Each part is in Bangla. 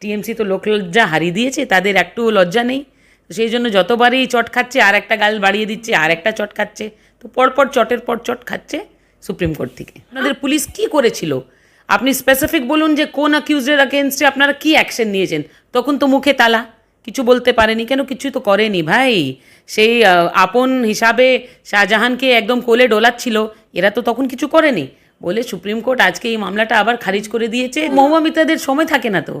টিএমসি তো লোক লজ্জা হারিয়ে দিয়েছে, তাদের একটু লজ্জা নেই। সেই জন্য যতবারই চট খাচ্ছে, আর একটা গাল বাড়িয়ে দিচ্ছে, আর একটা চট খাচ্ছে, তো পরপর চটের পর চট খাচ্ছে সুপ্রিম কোর্ট থেকে। আপনাদের পুলিশ কি করেছিল? আপনি স্পেসিফিক বলুন যে কোন অ্যাকিউজের অ্যাগেনস্টে আপনারা কি অ্যাকশন নিয়েছেন, তখন তো মুখে তালা। কিছু বলতে পারেনি, কেন কিছু তো করেনি ভাই। সেই আপন হিসাবে শাহজাহানকে একদম কোলে ডোলাচ্ছিল, এরা তো তখন কিছু করেনি। বলে সুপ্রিম কোর্ট আজকে এই মামলাটা আবার খারিজ করে দিয়েছে। মহুয়া মিত্রাদের সময় থাকে না তো।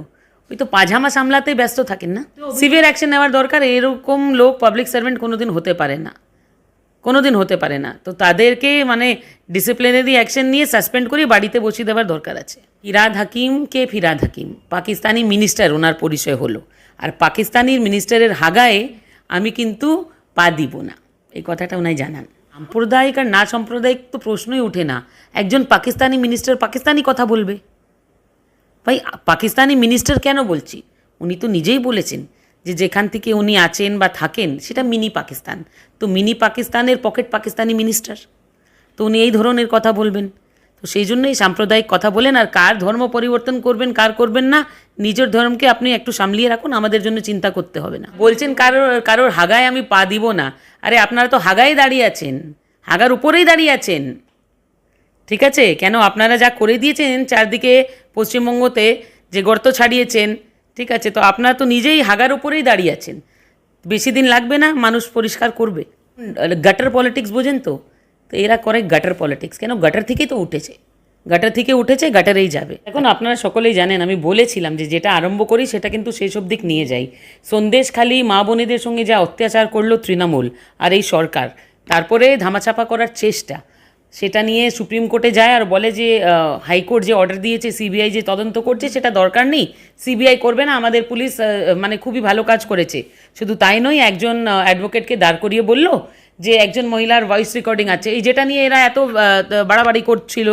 ওই তো পাজামা সামলাতেই ব্যস্ত থাকেন না? সিভিয়ার অ্যাকশন নেওয়ার দরকার এরকম লোক পাবলিক সার্ভেন্ট কোনোদিন হতে পারে না। কোনোদিন হতে পারে না। তো তাদেরকে মানে ডিসিপ্লিনারি অ্যাকশন নিয়ে সাসপেন্ড করে বাড়িতে বসিয়ে দেওয়ার দরকার আছে। ফিরাদ হাকিম কে ফিরাদ হাকিম? পাকিস্তানি মিনিস্টার ওনার পরিচয় হলো। আর পাকিস্তানির মিনিস্টারের হাগায়ে আমি কিন্তু পা দিব না। এই কথাটা ওনাই জানান। সাম্প্রদায়িক আর না সাম্প্রদায়িক তো প্রশ্নই ওঠে না। একজন পাকিস্তানি মিনিস্টার পাকিস্তানি কথা বলবে। ভাই, পাকিস্তানি মিনিস্টার কেন বলছি? উনি তো নিজেই বলেছেন যে যেখান থেকে উনি আছেন বা থাকেন, সেটা মিনি পাকিস্তান। তো মিনি পাকিস্তানের পকেট পাকিস্তানি মিনিস্টার তো উনি এই ধরনের কথা বলবেন। তো সেই জন্যই সাম্প্রদায়িক কথা বলেন, আর কার ধর্ম পরিবর্তন করবেন, কার করবেন না, নিজের ধর্মকে আপনি একটু সামলিয়ে রাখুন, আমাদের জন্য চিন্তা করতে হবে না। বলছেন, কারোর কারোর হাগায় আমি পা দিব না। আরে, আপনারা তো হাগায় দাঁড়িয়ে আছেন, হাগার উপরেই দাঁড়িয়ে আছেন। ঠিক আছে? কেন আপনারা যা করে দিয়েছেন চারদিকে পশ্চিমবঙ্গতে যে গর্ত ছাড়িয়েছেন, ঠিক আছে? তো আপনারা তো নিজেই হাগার উপরেই দাঁড়িয়ে আছেন। বেশি দিন লাগবে না? মানুষ পরিষ্কার করবে। গাটার পলিটিক্স বোঝেন তো? তো এরা করে গাটার পলিটিক্স কেন? গাটার থেকেই তো উঠেছে। গাটার থেকে উঠেছে গাটারেই যাবে। এখন আপনারা সকলেই জানেন, আমি বলেছিলাম যে যেটা আরম্ভ করি সেটা কিন্তু সেই সব দিক নিয়ে যাই। সন্দেশখালি মা বোনেদের সঙ্গে যা অত্যাচার করল তৃণমূল আর এই সরকার, তারপরে ধামাচাপা করার চেষ্টা। সেটা নিয়ে সুপ্রিম কোর্টে যায় আর বলে যে হাইকোর্ট যে অর্ডার দিয়েছে সিবিআই যে তদন্ত করছে, সেটা দরকার নেই। সিবিআই করবে না, আমাদের পুলিশ মানে খুবই ভালো কাজ করেছে। শুধু তাই নয়, একজন অ্যাডভোকেটকে দাঁড় করিয়ে বলল যে একজন মহিলার ভয়েস রেকর্ডিং আছে। এই যেটা নিয়ে এরা এত বাড়াবাড়ি করছিল,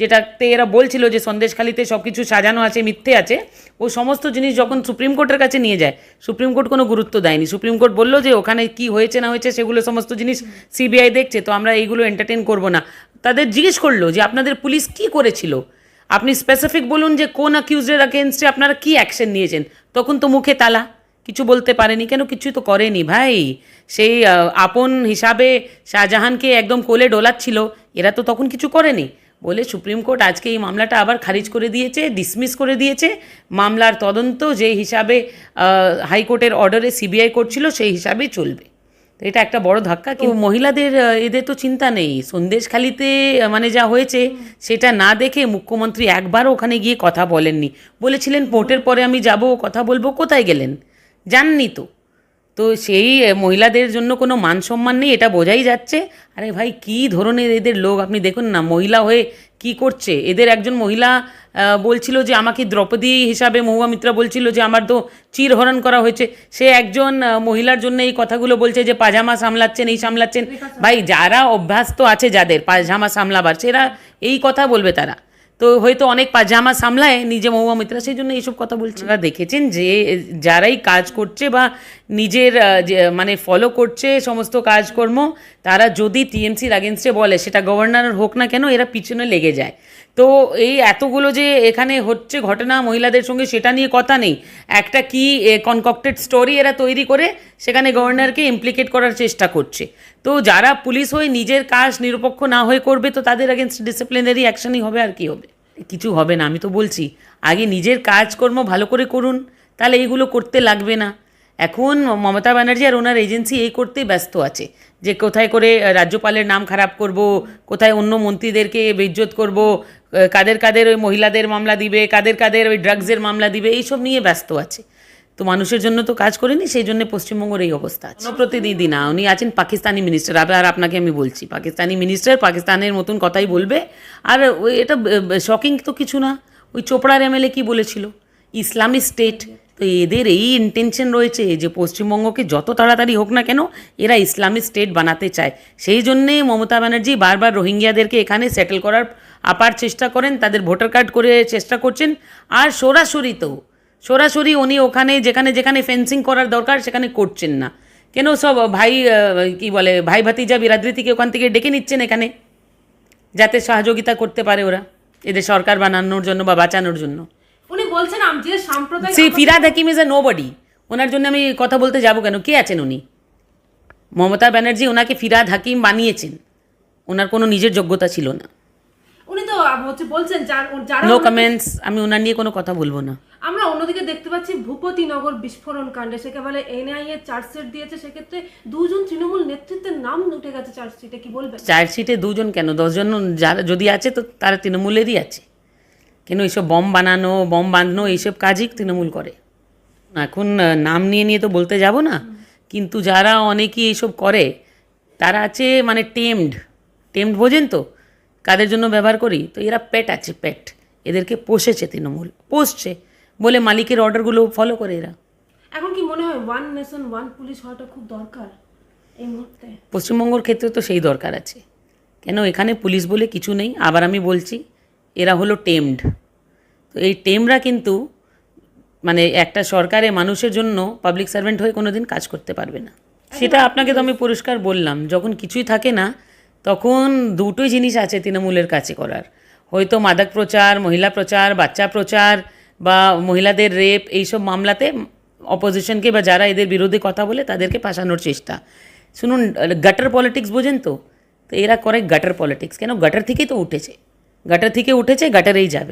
যেটাতে এরা বলছিল যে সন্দেশখালিতে সব কিছু সাজানো আছে, মিথ্যে আছে, ও সমস্ত জিনিস যখন সুপ্রিম কোর্টের কাছে নিয়ে যায়, সুপ্রিম কোর্ট কোনো গুরুত্ব দেয়নি। সুপ্রিম কোর্ট বলল যে ওখানে কি হয়েছে, না হয়েছে, সেগুলো সমস্ত জিনিস সিবিআই দেখছে, তো আমরা এইগুলো এন্টারটেন করব না। তাদের জিজ্ঞেস করল যে আপনাদের পুলিশ কি করেছিল? আপনি স্পেসিফিক বলুন যে কোন অ্যাকিউজের অ্যাগেনস্টে আপনারা কি অ্যাকশন নিয়েছেন? তখন তো মুখে তালা। কিছু বলতে পারেনি, কেন কিছু তো করেনি? ভাই, সেই আপন হিসাবে শাহজাহানকে একদম কোলে ডোলাচ্ছিল, এরা তো তখন কিছু করেনি। বলে সুপ্রিম কোর্ট আজকে এই মামলাটা আবার খারিজ করে দিয়েছে ডিসমিস করে দিয়েছে। মামলার তদন্ত যে হিসাবে হাইকোর্টের অর্ডারে সিবিআই করছিল, সেই হিসাবেই চলবে। তো এটা একটা বড় ধাক্কা, কিন্তু মহিলাদের এদের তো চিন্তা নেই। সন্দেশখালিতে মানে যা হয়েছে, সেটা না দেখে মুখ্যমন্ত্রী একবারও ওখানে গিয়ে কথা বলেননি। বলেছিলেন ভোটের পরে আমি যাব, কথা বলব, কোথায় গেলেন? জাননি তো। তো সেই মহিলাদের জন্য কোনো মান সম্মান নেই এটা বোঝাই যাচ্ছে। আরে ভাই কী ধরনের এদের লোক? আপনি দেখুন না মহিলা হয়ে কি করছে? এদের একজন মহিলা বলছিল যে আমাকে দ্রৌপদী হিসাবে মহুয়া মিত্রা বলছিল যে আমার তো চিরহরণ করা হয়েছে। সে একজন মহিলার জন্য এই কথাগুলো বলছে যে পাজামা সামলাচ্ছেন এই সামলাচ্ছেন। ভাই যারা অভ্যাস্ত আছে যাদের পাজামা সামলাবার সেরা এই কথা বলবে তারা। তো হয়তো অনেক পাজামা সামলায় নিজে মহুয়া মিত্রা, সেই জন্য এইসব কথা বলছে। দেখেছেন যে, যারাই কাজ করছে বা নিজের মানে ফলো করছে সমস্ত কাজকর্ম, তারা যদি টিএমসির আগেনস্টে বলে, সেটা গভর্নর হোক না কেন, এরা পিছনে লেগে যায়। তো এই এতগুলো যে এখানে হচ্ছে ঘটনা মহিলাদের সঙ্গে, সেটা নিয়ে কথা নেই। একটা কি কনকক্টেড স্টোরি এরা তৈরি করে, সেখানে গভর্নরকে ইমপ্লিকেট করার চেষ্টা করছে। তো যারা পুলিশ হয়ে নিজের কাজ নিরপেক্ষ না হয়ে করবে, তো তাদের আগেনস্ট ডিসিপ্লিনারি অ্যাকশনই হবে, আর কি হবে? কিছু হবে না, আমি তো বলছি। আগে নিজের কাজকর্ম ভালো করে করুন, তাহলে এইগুলো করতে লাগবে না। এখন মমতা ব্যানার্জি আর ওনার এজেন্সি এই করতেই ব্যস্ত আছে যে কোথায় করে রাজ্যপালের নাম খারাপ করব, কোথায় অন্য মন্ত্রীদেরকে বেজ্জত করব কাদের কাদের ওই মহিলাদের মামলা দিবে, কাদের কাদের ওই ড্রাগসের মামলা দিবে, এইসব নিয়ে ব্যস্ত আছে। তো মানুষের জন্য তো কাজ করেনি, সেই জন্য পশ্চিমবঙ্গের এই অবস্থা আছে। প্রতিনিধি না, উনি আছেন পাকিস্তানি মিনিস্টার আর আপনাকে আমি বলছি, পাকিস্তানি মিনিস্টার পাকিস্তানের মতন কথাই বলবে। আর ওই এটা শকিং তো কিছু না, ওই চোপড়ার এমএলএ কি বলেছিল? ইসলামী স্টেট তো এদের এই ইন্টেনশন রয়েছে যে পশ্চিমবঙ্গকে যত তাড়াতাড়ি হোক না কেন এরা ইসলামিক স্টেট বানাতে চায়। সেই জন্যে মমতা ব্যানার্জি বারবার রোহিঙ্গিয়াদেরকে এখানে সেটেল করার আপার চেষ্টা করেন, তাদের ভোটার কার্ড করে চেষ্টা করছেন। আর সরাসরি তো, সরাসরি উনি ওখানে যেখানে যেখানে ফেন্সিং করার দরকার সেখানে করছেন না। কেন সব ভাই কি বলে, ভাই ভাতিজা বিরাদ্রি থেকে ওখান থেকে ডেকে নিচ্ছেন এখানে, যাতে সহযোগিতা করতে পারে ওরা, এদের সরকার বানানোর জন্য বা বাঁচানোর জন্য। উনি বলছেন যে সাম্প্রদায়িক সে Firhad Hakim is a nobody ওনার জন্য আমি কথা বলতে যাব কেন? কে আছেন উনি? মমতা ব্যানার্জি ওনাকে ফিরাদ হাকিম বানিয়েছেন। ওনার কোনো নিজের যোগ্যতা ছিল না। উনি তো হচ্ছে বলছেন যার- নো কমেন্টস আমি ওনার নিয়ে কোনো কথা বলব না। আমরা অন্যদিকে দেখতে পাচ্ছি ভূপতিনগর বিস্ফোরণ কাণ্ডে। সেকেবারে এনআইএ চার্জশিট দিয়েছে। সেক্ষেত্রে দুজন তৃণমূল নেতৃত্বের নাম উঠে গেছে চার্জশিটে কি বলবেন? চার্জশিটে দুজন কেন? দশজন যারা যদি আছে তো তারা তৃণমূলেরই আছে। কেন এইসব বম বানানো বম বাঁধানো এইসব কাজই তৃণমূল করে। এখন নাম নিয়ে নিয়ে তো বলতে যাব না। কিন্তু যারা অনেকেই এইসব করে তারা আছে মানে টেমড। টেমড বোঝেন তো? কাদের জন্য ব্যবহার করি? তো এরা পেট আছে পেট। এদেরকে পোষেছে তৃণমূল। পোষছে বলে মালিকের অর্ডারগুলো ফলো করে এরা। এখন কি মনে হয় ওয়ান নেশন ওয়ান পুলিশ হওয়াটা খুব দরকার এই মুহূর্তে? পশ্চিমবঙ্গর ক্ষেত্রে তো সেই দরকার আছে। কেন এখানে পুলিশ বলে কিছু নেই? আবার আমি বলছি এরা হলো টেমড। তো এই টেমরা কিন্তু মানে একটা সরকারে মানুষের জন্য পাবলিক সার্ভেন্ট হয়ে কোনো দিন কাজ করতে পারবে না। সেটা আপনাকে তো আমি পরিষ্কার বললাম যখন কিছুই থাকে না তখন দুটোই জিনিস আছে তৃণমূলের কাছে করার। হয়তো মাদক প্রচার মহিলা প্রচার বাচ্চা প্রচার বা মহিলাদের রেপ এইসব মামলাতে অপোজিশনকে বা যারা এদের বিরুদ্ধে কথা বলে তাদেরকে ফাঁসানোর চেষ্টা। শুনুন গাটার পলিটিক্স বোঝেন তো? তো এরা করে গাটার পলিটিক্স কেন? গাটার থেকেই তো উঠেছে। গাটার থেকে উঠেছে গাটারেই যাবে।